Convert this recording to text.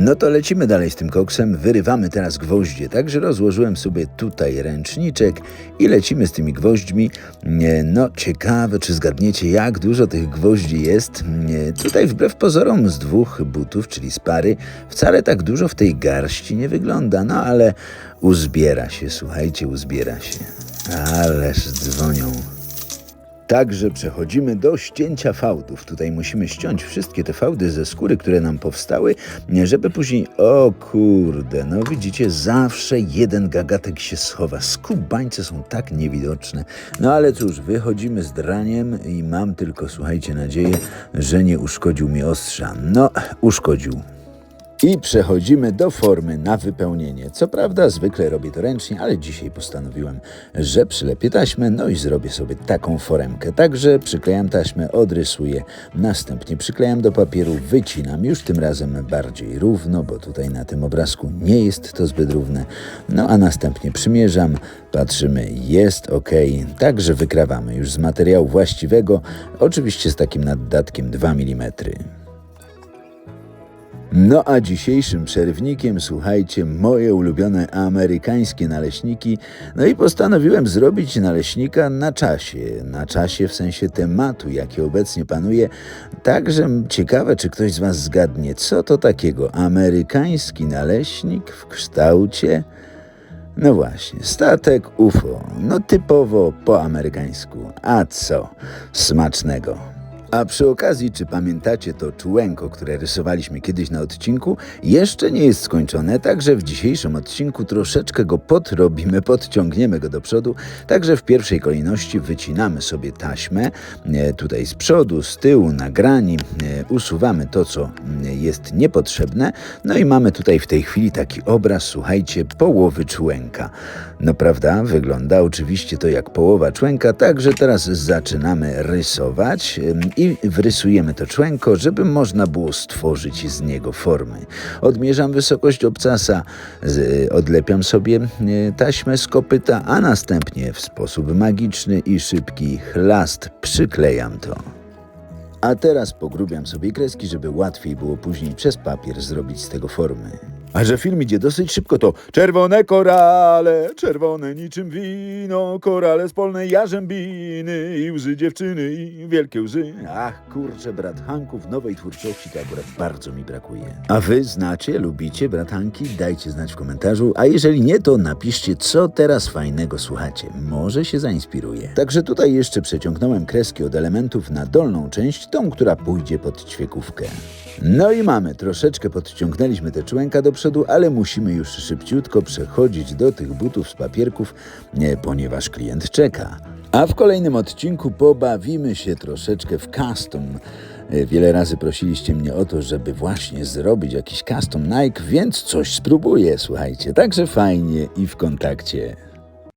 No to lecimy dalej z tym koksem, wyrywamy teraz gwoździe, także rozłożyłem sobie tutaj ręczniczek i lecimy z tymi gwoźdźmi. No ciekawe, czy zgadniecie jak dużo tych gwoździ jest. Tutaj wbrew pozorom z dwóch butów, czyli z pary, wcale tak dużo w tej garści nie wygląda, no ale uzbiera się, słuchajcie, uzbiera się. Ależ dzwonią. Także przechodzimy do ścięcia fałdów. Tutaj musimy ściąć wszystkie te fałdy ze skóry, które nam powstały, żeby później, o kurde, no widzicie, zawsze jeden gagatek się schowa. Skubańce są tak niewidoczne. No ale cóż, wychodzimy z draniem i mam tylko, słuchajcie, nadzieję, że nie uszkodził mi ostrza. No, uszkodził. I przechodzimy do formy na wypełnienie. Co prawda, zwykle robię to ręcznie, ale dzisiaj postanowiłem, że przylepię taśmę, no i zrobię sobie taką foremkę. Także przyklejam taśmę, odrysuję, następnie przyklejam do papieru, wycinam już tym razem bardziej równo, bo tutaj na tym obrazku nie jest to zbyt równe. No a następnie przymierzam, patrzymy, jest ok. Także wykrawamy już z materiału właściwego, oczywiście z takim naddatkiem 2 mm. No a dzisiejszym przerwnikiem, słuchajcie, moje ulubione amerykańskie naleśniki. No i postanowiłem zrobić naleśnika na czasie. Na czasie w sensie tematu, jaki obecnie panuje. Także ciekawe, czy ktoś z Was zgadnie, co to takiego amerykański naleśnik w kształcie. No właśnie, statek UFO. No typowo po amerykańsku. A co? Smacznego. A przy okazji, czy pamiętacie to czułenko, które rysowaliśmy kiedyś na odcinku? Jeszcze nie jest skończone, także w dzisiejszym odcinku troszeczkę go podrobimy, podciągniemy go do przodu. Także w pierwszej kolejności wycinamy sobie taśmę e, tutaj z przodu, z tyłu, na grani, e, usuwamy to, co mm, jest niepotrzebne. No i mamy tutaj w tej chwili taki obraz, słuchajcie, połowy człenka. No prawda, wygląda oczywiście to jak połowa człenka, także teraz zaczynamy rysować i wrysujemy to człenko, żeby można było stworzyć z niego formy. Odmierzam wysokość obcasa, odlepiam sobie y, taśmę z kopyta, a następnie w sposób magiczny i szybki chlast przyklejam to. A teraz pogrubiam sobie kreski, żeby łatwiej było później przez papier zrobić z tego formy. A że film idzie dosyć szybko, to czerwone korale, czerwone niczym wino, korale z polnej jarzębiny i łzy dziewczyny i wielkie łzy. Ach, kurczę, brat Hanków nowej twórczości to akurat bardzo mi brakuje. A wy znacie, lubicie bratanki? Dajcie znać w komentarzu, a jeżeli nie, to napiszcie, co teraz fajnego słuchacie. Może się zainspiruje. Także tutaj jeszcze przeciągnąłem kreski od elementów na dolną część, tą, która pójdzie pod ćwiekówkę. No i mamy, troszeczkę podciągnęliśmy te człenka do przodu, ale musimy już szybciutko przechodzić do tych butów z papierków, nie, ponieważ klient czeka. A w kolejnym odcinku pobawimy się troszeczkę w custom. E, Wiele razy prosiliście mnie o to, żeby właśnie zrobić jakiś custom Nike, więc coś spróbuję, słuchajcie. Także fajnie i w kontakcie.